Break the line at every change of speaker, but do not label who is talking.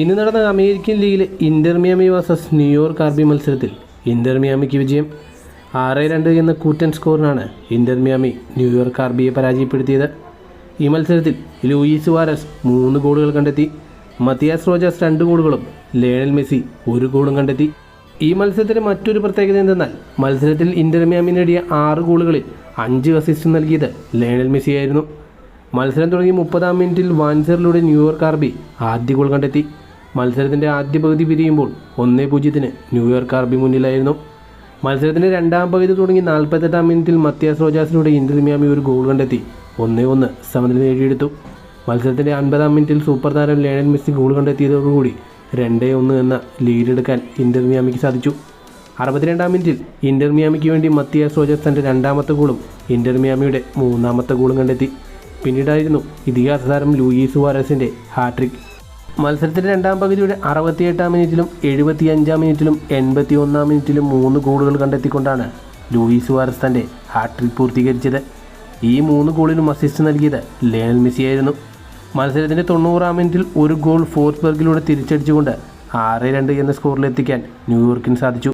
ഇന്ന് നടന്ന അമേരിക്കൻ ലീഗിലെ Inter Miami versus New York RB മത്സരത്തിൽ ഇന്റർ മിയാമിക്ക് വിജയം ആറ് രണ്ട് എന്ന കൂറ്റൻ സ്കോറിനാണ് ഇന്റർ മിയാമി ന്യൂയോർക്ക് ആർബിയെ പരാജയപ്പെടുത്തിയത്. ഈ മത്സരത്തിൽ ലൂയിസ് വാരസ് മൂന്ന് ഗോളുകൾ കണ്ടെത്തി മത്തിയാസ് റോജാസ് രണ്ട് ഗോളുകളും ലേണൽ മെസ്സി ഒരു ഗോളും കണ്ടെത്തി. ഈ മത്സരത്തിലെ മറ്റൊരു പ്രത്യേകത എന്തെന്നാൽ മത്സരത്തിൽ ഇന്റർ മിയാമി നേടിയ ആറ് ഗോളുകളിൽ അഞ്ച് അസിസ്റ്റ് നൽകിയത് ലേണൽ മെസ്സിയായിരുന്നു. മത്സരം തുടങ്ങി മുപ്പതാം മിനിറ്റിൽ വാൻസറിലൂടെ ന്യൂയോർക്ക് ആർബി ആദ്യ ഗോൾ കണ്ടെത്തി. മത്സരത്തിന്റെ ആദ്യ പകുതി പിരിയുമ്പോൾ ഒന്നേ പൂജ്യത്തിന് ന്യൂയോർക്ക് ആർബി മുന്നിലായിരുന്നു. മത്സരത്തിന്റെ രണ്ടാം പകുതി തുടങ്ങി നാൽപ്പത്തെട്ടാം മിനിറ്റിൽ മത്യാസ് റോജാസിലൂടെ ഇന്റർ മിയാമി ഒരു ഗോൾ കണ്ടെത്തി. ഒന്നേ ഒന്ന് സമനില നേടിയെടുത്തു. മത്സരത്തിന്റെ അൻപതാം മിനിറ്റിൽ സൂപ്പർ താരം ലേണൽ മെസ്സി ഗോൾ കണ്ടെത്തിയതോടുകൂടി രണ്ടേ ഒന്ന് എന്ന ലീഡെടുക്കാൻ ഇന്റർ മിയാമിക്ക് സാധിച്ചു. അറുപത്തിരണ്ടാം മിനിറ്റിൽ ഇന്റർ മിയാമിക്ക് വേണ്ടി മത്തിയാസ് റോജേഴ്സ് തന്റെ രണ്ടാമത്തെ ഗോളും ഇന്റർ മിയാമിയുടെ മൂന്നാമത്തെ ഗോളും കണ്ടെത്തി. പിന്നീടായിരുന്നു ഇതിഹാസ താരം ലൂയിസ് വാരസിന്റെ ഹാട്രിക് മത്സരത്തിന്റെ രണ്ടാം പകുതിയുടെ അറുപത്തിയെട്ടാം മിനിറ്റിലും എഴുപത്തിയഞ്ചാം മിനിറ്റിലും എൺപത്തി ഒന്നാം മിനിറ്റിലും മൂന്ന് ഗോളുകൾ കണ്ടെത്തിക്കൊണ്ടാണ് ലൂയിസ് വാരസ് തന്റെ ഹാട്രിക് പൂർത്തീകരിച്ചത്. ഈ മൂന്ന് ഗോളിനും അസിസ്റ്റ് നൽകിയത് ലേണൽ മെസ്സിയായിരുന്നു. മത്സരത്തിന്റെ തൊണ്ണൂറാം മിനിറ്റിൽ ഒരു ഗോൾ ഫോർസ്ബർഗിലൂടെ തിരിച്ചടിച്ചുകൊണ്ട് ആറ് രണ്ട് എന്ന സ്കോറിലെത്തിക്കാൻ ന്യൂയോർക്കിന് സാധിച്ചു.